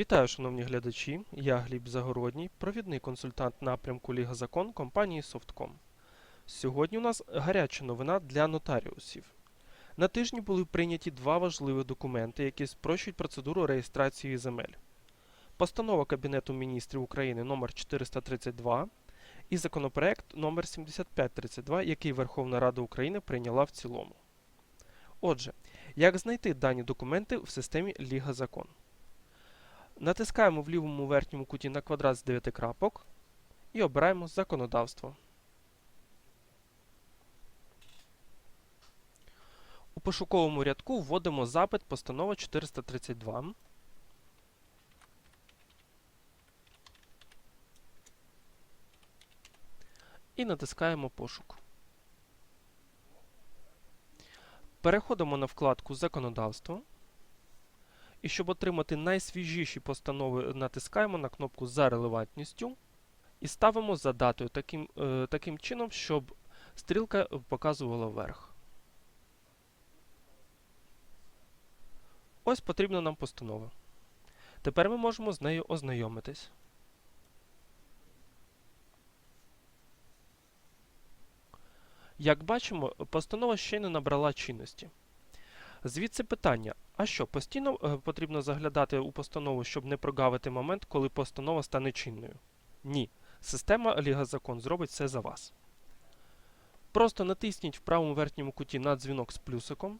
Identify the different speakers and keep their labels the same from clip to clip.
Speaker 1: Вітаю, шановні глядачі. Я Гліб Загородній, провідний консультант напрямку Ліга Закон компанії Softcom. Сьогодні у нас гаряча новина для нотаріусів. На тижні були прийняті два важливі документи, які спрощують процедуру реєстрації земель. Постанова Кабінету міністрів України номер 432 і законопроект номер 7532, який Верховна Рада України прийняла в цілому. Отже, як знайти дані документи в системі Ліга Закон? Натискаємо в лівому верхньому куті на квадрат з 9 крапок і обираємо законодавство. У пошуковому рядку вводимо запит постанова 432. І натискаємо пошук. Переходимо на вкладку Законодавство. І щоб отримати найсвіжіші постанови, натискаємо на кнопку за релевантністю і ставимо за датою таким, е, таким чином, щоб стрілка показувала вверх. Ось потрібна нам постанова. Тепер ми можемо з нею ознайомитись. Як бачимо, постанова ще не набрала чинності. Звідси питання: а що, постійно е, потрібно заглядати у постанову, щоб не прогавити момент, коли постанова стане чинною? Ні. Система Ліга Закон зробить все за вас. Просто натисніть в правому верхньому куті на дзвінок з плюсиком.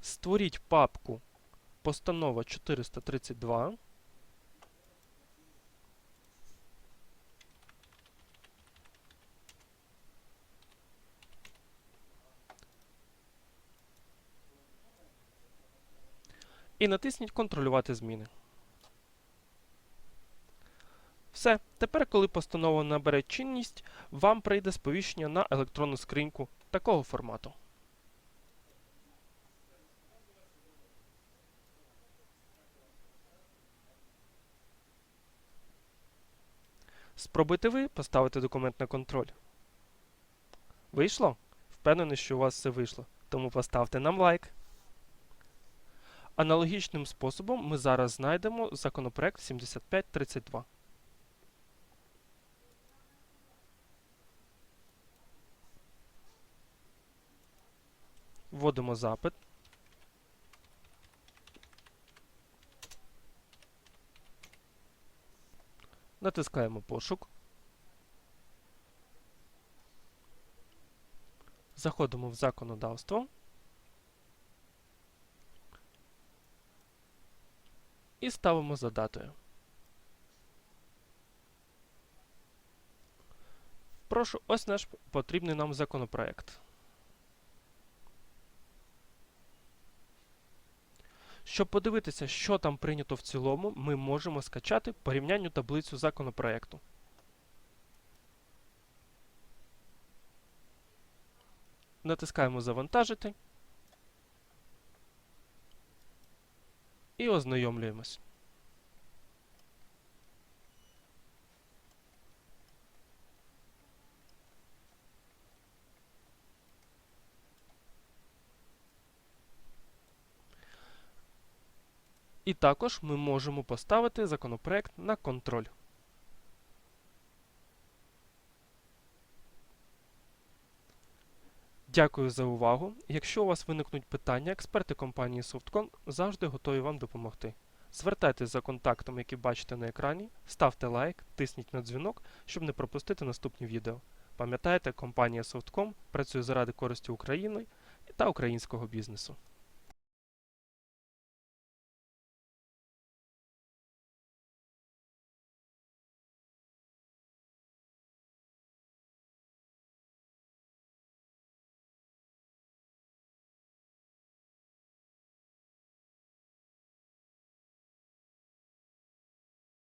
Speaker 1: Створіть папку Постанова 432. І натисніть Контролювати зміни. Все. Тепер, коли постанова набере чинність, вам прийде сповіщення на електронну скриньку такого формату. Спробуйте ви поставити документ на контроль. Вийшло? Впевнений, що у вас все вийшло. Тому поставте нам лайк. Аналогічним способом ми зараз знайдемо законопроект 7532. Вводимо запит. Натискаємо пошук. Заходимо в законодавство. І ставимо за датою. Прошу, ось наш потрібний нам законопроект. Щоб подивитися, що там прийнято в цілому, ми можемо скачати порівнянню таблицю законопроекту. Натискаємо Завантажити. І ознайомлюємось. І також ми можемо поставити законопроект на контроль. Дякую за увагу. Якщо у вас виникнуть питання, експерти компанії Softcon завжди готові вам допомогти. Звертайтесь за контактом, який бачите на екрані, ставте лайк, тисніть на дзвінок, щоб не пропустити наступні відео. Пам'ятайте, компанія Softcom працює заради користі України та українського бізнесу.